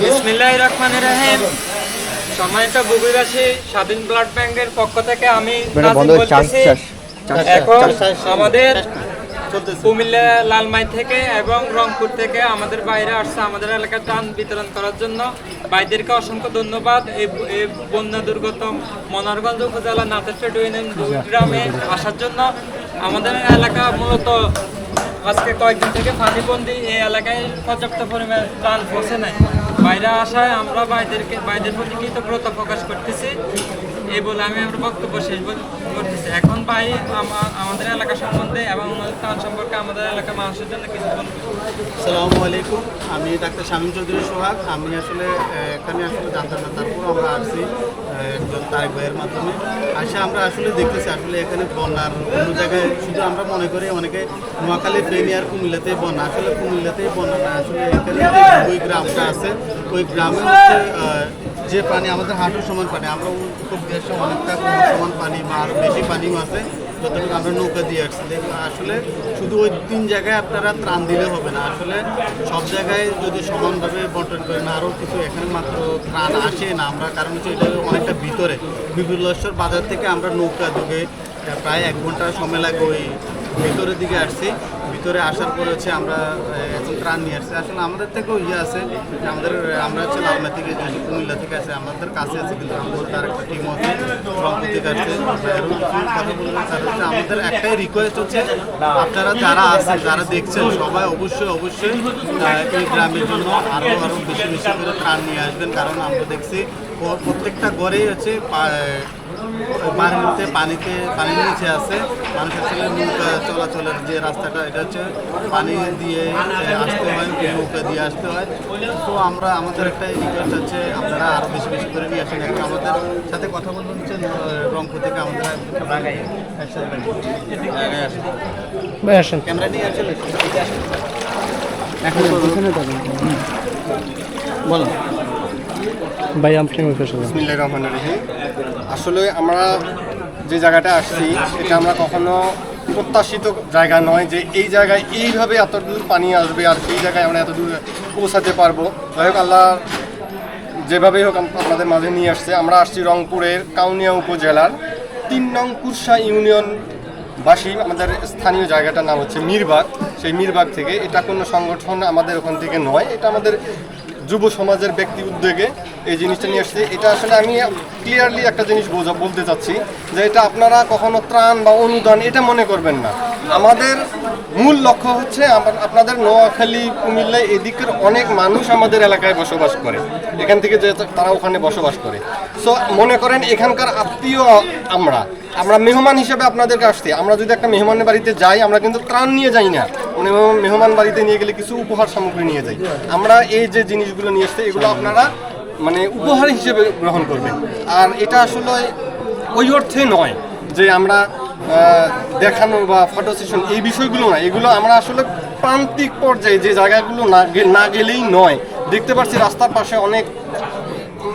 বিসমিল্লাহ রহমান রাহিম। সম্মানিত বুগুইবাসী স্বাধীন ব্লাড ব্যাংকের পক্ষ থেকে আমি বলতেছি। এখন আমাদের কুমিল্লা লালমাই থেকে এবং রংপুর থেকে আমাদের বাইরে আসছে আমাদের এলাকায় ত্রাণ বিতরণ করার জন্য। ভাইদেরকে অসংখ্য ধন্যবাদ। এই বন্যা দুর্গত মনারগঞ্জ উপজেলা দুই গ্রামে আসার জন্য। আমাদের এলাকা মূলত আজকে কয়েকদিন থেকে ফাঁকিবন্দি এই এলাকায় পর্যাপ্ত পরিমাণ ত্রাণ পৌঁছে নাই। বাইরে আসায় আমরা বাইদেরকে বাইদের প্রতি কৃতজ্ঞতা প্রকাশ করতেছি। এই বলে আমি আমার বক্তব্য শেষ বল- করতেছি। এখন ভাই আমাদের এলাকা সম্বন্ধে এবং ত্রাণ সম্পর্কে আমাদের এলাকার মানুষের জন্য কিছু আসসালামু আলাইকুম। আমি ডাক্তার শামীম চৌধুরী সোহাগ। আমি আসলে এখানে আসলে জানতাম না তারপর আমরা আসছি একজন তারেক ভাইয়ের মাধ্যমে। আসে আমরা আসলে দেখতেছি, আসলে এখানে বন্যার অন্য জায়গায় শুধু আমরা মনে করি, অনেকে নোয়াখালী আর কুমিল্লাতে বন্যা আসলে কুমিল্লাতেই বন্যা না, আসলে এখানে ওই গ্রামটা আছে, ওই গ্রামে হচ্ছে যে পানি আমাদের হাঁটুর সমান পানি আমরা খুব দেশে অনেকটা সমান পানি আরও বেশি পানি আছে, যতটুকু আমরা নৌকা দিয়ে আসছি। আসলে শুধু ওই তিন জায়গায় আপনারা ত্রাণ দিলে হবে না। আসলে সব জায়গায় যদি সমানভাবে বন্টন করেন আরও কিছু এখানে মাত্র ত্রাণ আসে না। আমরা কারণ হচ্ছে এটা অনেকটা ভিতরে। বিপুলেশ্বর বাজার থেকে আমরা নৌকা যুগে প্রায় এক ঘণ্টা সময় লাগে ওই ভিতরের দিকে আসছি। ভিতরে আসার পর হচ্ছে আমরা ত্রাণ নিয়ে আসছি। আসলে আমাদের থেকেও ইয়ে আছে, যে আমাদের আমরা হচ্ছে লালমা থেকে যে কুমিল্লা থেকে আছে আমাদের কাছে আছে, কিন্তু আমাদের তার একটা টিম আছে আমাদের একটাই রিকোয়েস্ট হচ্ছে, আপনারা যারা আছেন, যারা দেখছেন, সবাই অবশ্যই অবশ্যই এই গ্রামের জন্য আরও আরও বেশি বেশি করে ত্রাণ নিয়ে আসবেন, কারণ আমরা দেখছি প্রত্যেকটা ঘরেই হচ্ছে পা- বাড়ির পানিতে পানির নিচে আছে, মানুষ আসলে নৌকা চলাচলের যে রাস্তাটা এটা হচ্ছে পানি দিয়ে আসতে হয় নৌকা দিয়ে আসতে হয়। তো আমরা আমাদের একটা রিকোয়েস্ট আছে আপনারা আরও বেশি বেশি করে নিয়ে আসেন। একটা আমাদের সাথে কথা বলবেন হচ্ছে রংপুর থেকে আমাদের আসেন। ক্যামেরা নিয়ে আসলে বলো। ভাই আপনি ওই পাশে যান। বিসমিল্লাহির রহমানির রহিম। আসলে আমরা যে জায়গাটা আসছি এটা আমরা কখনো প্রত্যাশিত জায়গা নয় যে এই জায়গায় এইভাবে এত দূর পানি আসবে আর সেই জায়গায় আমরা এত দূর পৌঁছাতে পারব। যাই হোক, আল্লাহ যেভাবেই হোক আপনাদের মাঝে নিয়ে আসছে। আমরা আসছি রংপুরের কাউনিয়া উপজেলার তিন নং কুরসা ইউনিয়ন বাসী, আমাদের স্থানীয় জায়গাটার নাম হচ্ছে মিরবাগ। সেই মিরবাগ থেকে এটা কোনো সংগঠন আমাদের ওখান থেকে নয়, এটা আমাদের যুব সমাজের ব্যক্তি উদ্যোগে এই জিনিসটা নিয়ে আসছে। এটা আসলে আমি ক্লিয়ারলি একটা জিনিস বোঝা, বলতে চাচ্ছি যে এটা আপনারা কখনো ত্রাণ বা অনুদান এটা মনে করবেন না। আমাদের মূল লক্ষ্য হচ্ছে আপনাদের নোয়াখালী, কুমিল্লা এদিকের অনেক মানুষ আমাদের এলাকায় বসবাস করে। এখান থেকে যে তারা ওখানে বসবাস করে। সো মনে করেন এখানকার আত্মীয় আমরা। আমরা মেহমান হিসেবে আপনাদেরকে আসছি। আমরা যদি একটা মেহমানের বাড়িতে যাই, আমরা কিন্তু ত্রাণ নিয়ে যাই না। মানে মেহমান- বাড়িতে নিয়ে গেলে কিছু উপহার সামগ্রী নিয়ে যাই। আমরা এই যে জিনিসগুলো নিয়ে আসছি এগুলো আপনারা মানে উপহার হিসেবে গ্রহণ করবেন। আর এটা আসলে ওই অর্থে নয় যে আমরা দেখানো বা ফটো সেশন এই বিষয়গুলো না এগুলো আমরা আসলে প্রান্তিক পর্যায়ে যে জায়গাগুলো না না গেলেই নয়। দেখতে পাচ্ছি রাস্তার পাশে অনেক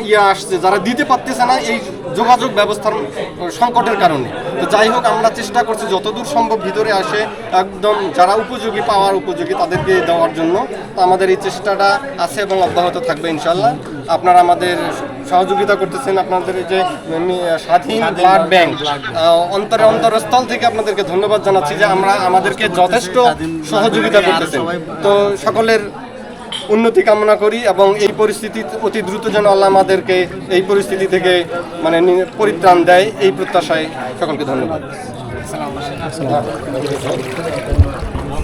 ইয়ে আসছে, যারা দিতে পারতেছে না, এই যোগাযোগ ব্যবস্থার সংকটের কারণে। তো যাই হোক আমরা চেষ্টা করছি যতদূর সম্ভব ভিতরে আসে একদম যারা উপযোগী পাওয়ার উপযোগী তাদেরকে দেওয়ার জন্য। তো আমাদের এই চেষ্টাটা আছে এবং অব্যাহত থাকবে ইনশাল্লাহ আপনারা আমাদের সহযোগিতা করতেছেন আপনাদের এই যে স্বাধীন ব্লাড ব্যাংক। অন্তরে অন্তরস্থল থেকে আপনাদেরকে ধন্যবাদ জানাচ্ছি যে আমরা আমাদেরকে যথেষ্ট সহযোগিতা করতেছেন। তো সকলের উন্নতি কামনা করি এবং এই পরিস্থিতি অতি দ্রুত যেন আল্লাহ আমাদেরকে এই পরিস্থিতি থেকে মানে পরিত্রাণ দেয়, এই প্রত্যাশায় সকলকে ধন্যবাদ।